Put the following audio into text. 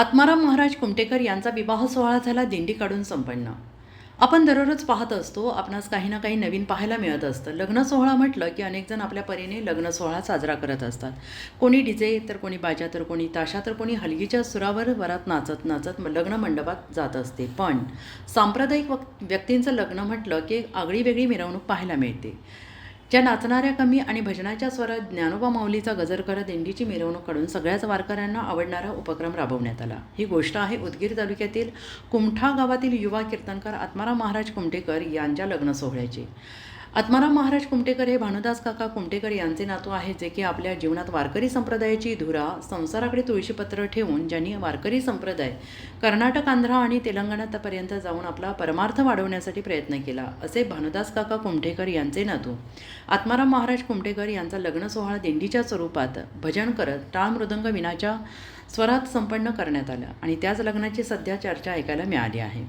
आत्माराम महाराज कुमटेकर यांचा विवाह सोहळा झाला दिंडी काढून संपन्न. आपण दररोज पाहत असतो आपणास काही ना काही नवीन पाहायला मिळत असतं. लग्न सोहळा म्हटलं की अनेकजण आपल्या परीने लग्न सोहळा साजरा करत असतात. कोणी डीजे तर कोणी बाजा तर कोणी ताशा तर कोणी हलगीच्या सुरावर वरात नाचत नाचत लग्न मंडपात जात असते. पण सांप्रदायिक व्यक्तींचं लग्न म्हटलं की आगळी वेगळी मिरवणूक पाहायला मिळते. ज्या नाचणाऱ्या कमी आणि भजनाच्या स्वरात ज्ञानोबा माऊलीचा गजर करत दिंडीची मिरवणूक काढून सगळ्याच वारकऱ्यांना आवडणारा उपक्रम राबवण्यात आला. ही गोष्ट आहे उदगीर तालुक्यातील कुमठा गावातील युवा कीर्तनकार आत्माराम महाराज कुमटेकर यांच्या लग्न सोहळ्याची. आत्माराम महाराज कुमटेकर हे भानुदास काका कुमटेकर यांचे नातू आहेत जे की आपल्या जीवनात वारकरी संप्रदायाची धुरा संसाराकडे तुळशीपत्र ठेवून ज्यांनी वारकरी संप्रदाय कर्नाटक आंध्र आणि तेलंगणापर्यंत जाऊन आपला परमार्थ वाढवण्यासाठी प्रयत्न केला असे भानुदास काका कुमठेकर यांचे नातू. आत्माराम महाराज कुमटेकर यांचा लग्न सोहळा दिंडीच्या स्वरूपात भजन करत टाळ मृदंग विनाच्या स्वरात संपन्न करण्यात आलं आणि त्याच लग्नाची सध्या चर्चा ऐकायला मिळाली आहे.